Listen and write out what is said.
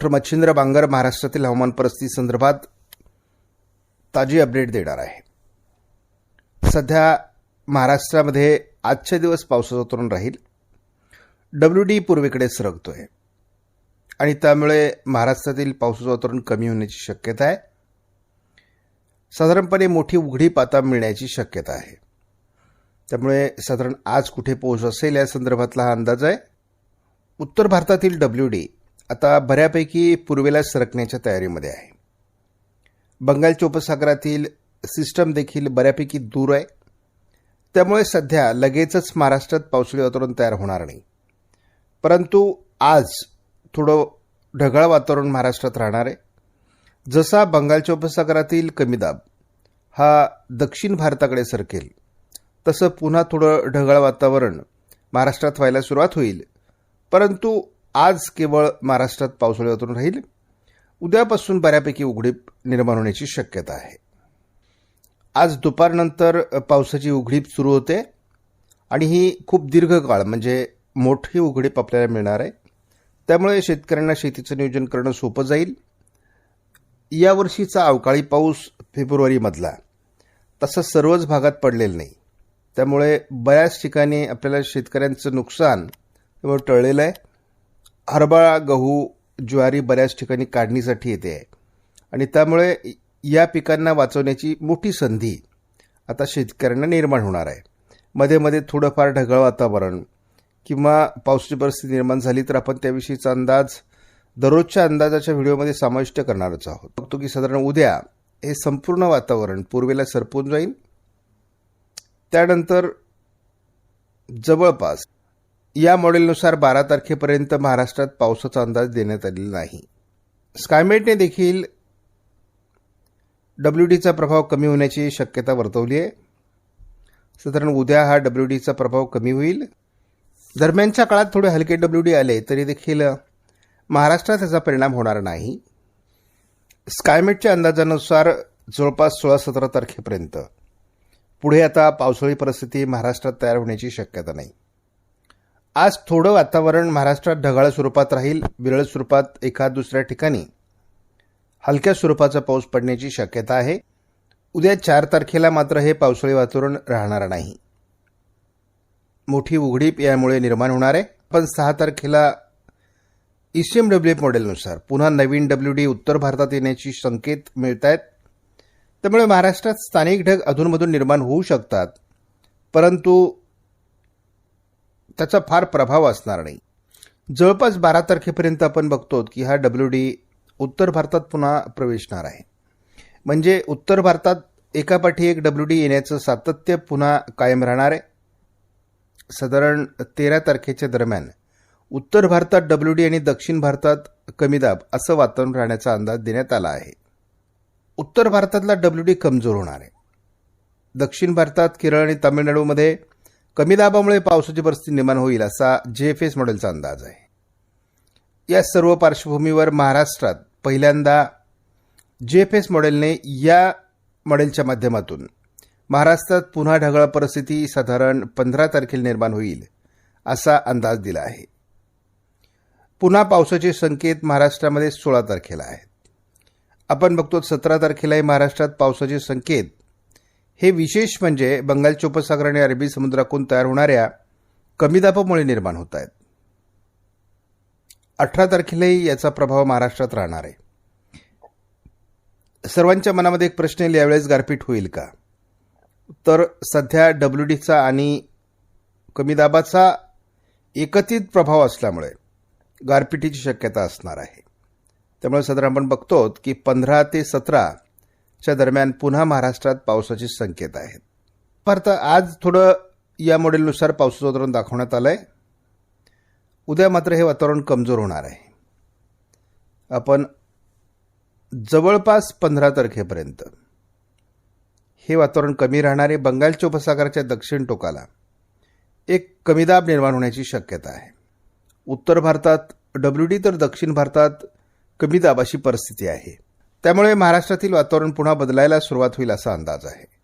Doctor Machhindra Bangar महाराष्ट्रातील हवामान परिस्थिती संदर्भात ताजी अपडेट देणार आहे. सध्या महाराष्ट्रामध्ये आजचे दिवस पावसाचं तोरण राहील. डब्ल्यू डी पूर्वेकडे सरकतोय. आणि त्यामुळे महाराष्ट्रातील पावसाचं वातावरण कमी होण्याची शक्यता आहे. साधारणपणे मोठी उघडी पाता मिळण्याची शक्यता आहे. त्यामुळे साधारण आज कुठे पोहोच असेल या संदर्भातला हा अंदाज आहे. उत्तर भारतातील डब्ल्यू डी आता बऱ्यापैकी पूर्वेला सरकण्याच्या तयारीमध्ये आहे. बंगालच्या उपसागरातील सिस्टम देखील बऱ्यापैकी दूर आहे. त्यामुळे सध्या लगेचच महाराष्ट्रात पावसाळी वातावरण तयार होणार नाही. परंतु आज थोडं ढगाळ वातावरण महाराष्ट्रात राहणार आहे. जसा बंगालच्या उपसागरातील कमी दाब हा दक्षिण भारताकडे सरकेल तसं पुन्हा थोडं ढगाळ वातावरण महाराष्ट्रात व्हायला सुरुवात होईल. परंतु आज केवळ महाराष्ट्रात पावसाळी वातावरण राहील. उद्यापासून बऱ्यापैकी उघडीप निर्माण होण्याची शक्यता आहे. आज दुपारनंतर पावसाची उघडीप सुरू होते आणि ही खूप दीर्घकाळ म्हणजे मोठी उघडीप आपल्याला मिळणार आहे. त्यामुळे शेतकऱ्यांना शेतीचं नियोजन करणं सोपं जाईल. यावर्षीचा अवकाळी पाऊस फेब्रुवारीमधला. तसा सर्वच भागात पडलेला नाही. त्यामुळे बऱ्याच ठिकाणी आपल्याला शेतकऱ्यांचं नुकसान त्यामुळे टळलेलं आहे. हरभरा गहू ज्वारी बऱ्याच ठिकाणी काढणीसाठी येते. आहे आणि त्यामुळे या पिकांना वाचवण्याची मोठी संधी आता शेतकऱ्यांना निर्माण होणार आहे. मध्ये मध्ये थोडंफार ढगाळ वातावरण किंवा पावसाची परिस्थिती निर्माण झाली तर आपण त्याविषयीचा अंदाज दररोजच्या अंदाजाच्या व्हिडिओमध्ये समाविष्ट करणारच आहोत. बघतो की साधारण उद्या हे संपूर्ण वातावरण पूर्वेला सरपून जाईल. त्यानंतर जवळपास या मॉडेलनुसार बारा तारखेपर्यंत महाराष्ट्रात पावसाचा अंदाज देण्यात आलेला नाही. स्कायमेटने देखील डब्ल्यू डीचा प्रभाव कमी होण्याची शक्यता वर्तवली आहे. साधारण उद्या हा डब्ल्यू डीचा प्रभाव कमी होईल. दरम्यानच्या काळात थोडे हलके डब्ल्यू डी आले तरी देखील महाराष्ट्रात त्याचा परिणाम होणार नाही. स्कायमेटच्या अंदाजानुसार जवळपास सोळा सतरा तारखेपर्यंत. पुढे आता पावसाळी परिस्थिती महाराष्ट्रात तयार होण्याची शक्यता नाही. आज थोडं वातावरण महाराष्ट्रात ढगाळ स्वरूपात राहील विरळ स्वरूपात एखाद दुसऱ्या ठिकाणी. हलक्या स्वरूपाचा पाऊस पडण्याची शक्यता आहे. उद्या चार तारखेला मात्र हे पावसाळी वातावरण राहणार नाही. मोठी उघडीप यामुळे निर्माण होणार आहे. पण सहा तारखेला ईसीएम डब्ल्यू एफ मॉडेलनुसार पुन्हा नवीन डब्ल्यू डी उत्तर भारतात येण्याची संकेत मिळत आहेत त्यामुळे महाराष्ट्रात स्थानिक ढग अधूनमधून निर्माण होऊ शकतात. परंतु त्याचा फार प्रभाव असणार नाही. जवळपास बारा तारखेपर्यंत आपण बघतो की हा डब्ल्यू डी उत्तर भारतात पुन्हा प्रवेशणार आहे. म्हणजे उत्तर भारतात एकापाठी एक डब्ल्यू डी येण्याचं सातत्य पुन्हा कायम राहणार आहे. साधारण तेरा तारखेच्या दरम्यान उत्तर भारतात डब्ल्यू डी आणि दक्षिण भारतात कमी दाब असं वातावरण राहण्याचा अंदाज देण्यात आला आहे. उत्तर भारतातला डब्ल्यू डी कमजोर होणार आहे. दक्षिण भारतात केरळ आणि तामिळनाडूमध्ये कमी दाबामुळे पावसाची परिस्थिती निर्माण होईल असा जे एफ एस मॉडेलचा अंदाज आहे. या सर्व पार्श्वभूमीवर महाराष्ट्रात पहिल्यांदा जे एफ एस मॉडेलने या मॉडेलच्या माध्यमातून महाराष्ट्रात पुन्हा ढगाळ परिस्थिती साधारण पंधरा तारखेला निर्माण होईल असा अंदाज दिला आहे. पुन्हा पावसाचे संकेत महाराष्ट्रामध्ये सोळा तारखेला आहेत. आपण बघतो सतरा तारखेलाही महाराष्ट्रात पावसाचे संकेत हे विशेष म्हणजे बंगालच्या उपसागर आणि अरबी समुद्रातून तयार होणाऱ्या कमी दाबामुळे निर्माण होत आहेत. अठरा तारखेलाही याचा प्रभाव महाराष्ट्रात राहणार आहे. सर्वांच्या मनामध्ये एक प्रश्न येईल यावेळेस गारपीट होईल का? तर सध्या डब्ल्यू डीचा आणि कमी दाबाचा एकत्रित प्रभाव असल्यामुळे गारपिटीची शक्यता असणार आहे. त्यामुळे साधारण आपण बघतो की पंधरा ते सतरा च्या दरम्यान पुन्हा महाराष्ट्रात पावसाचे संकेत आहेत. परत आज थोडं या मॉडेलनुसार पावसाचं वातावरण दाखवण्यात आलं आहे उद्या मात्र हे वातावरण कमजोर होणार आहे. आपण जवळपास पंधरा तारखेपर्यंत हे वातावरण कमी राहणारे बंगालच्या उपसागराच्या दक्षिण टोकाला एक कमी दाब निर्माण होण्याची शक्यता आहे. उत्तर भारतात डब्ल्यू डी तर दक्षिण भारतात कमी दाबाची परिस्थिती आहे. त्यामुळे महाराष्ट्रातील वातावरण पुन्हा बदलायला सुरुवात होईल असा अंदाज आहे